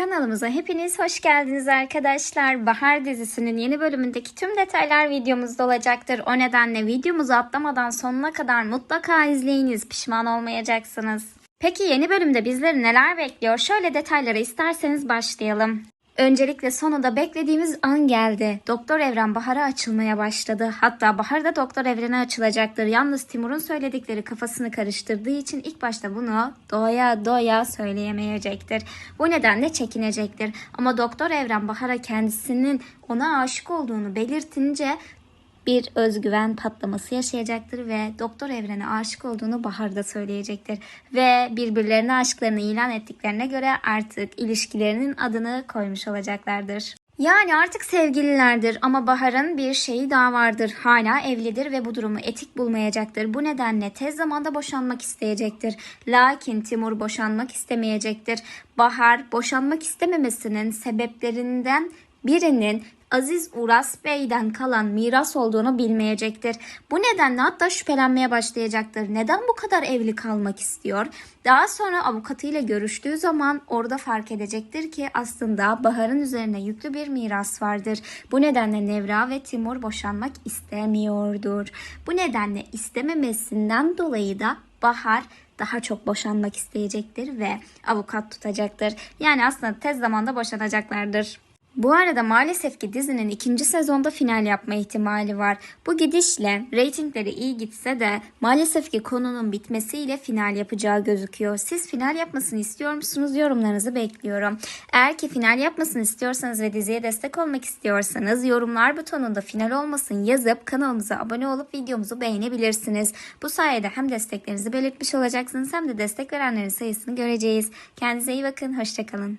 Kanalımıza hepiniz hoş geldiniz arkadaşlar. Bahar dizisinin yeni bölümündeki tüm detaylar videomuzda olacaktır. O nedenle videomuzu atlamadan sonuna kadar mutlaka izleyiniz. Pişman olmayacaksınız. Peki yeni bölümde bizleri neler bekliyor? Şöyle detaylara isterseniz başlayalım. Öncelikle sonunda beklediğimiz an geldi. Doktor Evren Bahar'a açılmaya başladı. Hatta Bahar da Doktor Evren'e açılacaktır. Yalnız Timur'un söyledikleri kafasını karıştırdığı için ilk başta bunu doya doya söyleyemeyecektir. Bu nedenle çekinecektir. Ama Doktor Evren Bahar'a kendisinin ona aşık olduğunu belirtince bir özgüven patlaması yaşayacaktır ve Doktor Evren'e aşık olduğunu Bahar'da söyleyecektir. Ve birbirlerine aşklarını ilan ettiklerine göre artık ilişkilerinin adını koymuş olacaklardır. Yani artık sevgililerdir ama Bahar'ın bir şeyi daha vardır. Hala evlidir ve bu durumu etik bulmayacaktır. Bu nedenle tez zamanda boşanmak isteyecektir. Lakin Timur boşanmak istemeyecektir. Bahar boşanmak istememesinin sebeplerinden birinin Aziz Uras Bey'den kalan miras olduğunu bilmeyecektir. Bu nedenle hatta şüphelenmeye başlayacaktır. Neden bu kadar evli kalmak istiyor? Daha sonra avukatıyla görüştüğü zaman orada fark edecektir ki aslında Bahar'ın üzerine yüklü bir miras vardır. Bu nedenle Nevra ve Timur boşanmak istemiyordur. Bu nedenle istememesinden dolayı da Bahar daha çok boşanmak isteyecektir ve avukat tutacaktır. Yani aslında tez zamanda boşanacaklardır. Bu arada maalesef ki dizinin ikinci sezonda final yapma ihtimali var. Bu gidişle reytingleri iyi gitse de maalesef ki konunun bitmesiyle final yapacağı gözüküyor. Siz final yapmasını istiyor musunuz? Yorumlarınızı bekliyorum. Eğer ki final yapmasını istiyorsanız ve diziye destek olmak istiyorsanız yorumlar butonunda final olmasın yazıp kanalımıza abone olup videomuzu beğenebilirsiniz. Bu sayede hem desteklerinizi belirtmiş olacaksınız hem de destek verenlerin sayısını göreceğiz. Kendinize iyi bakın. Hoşçakalın.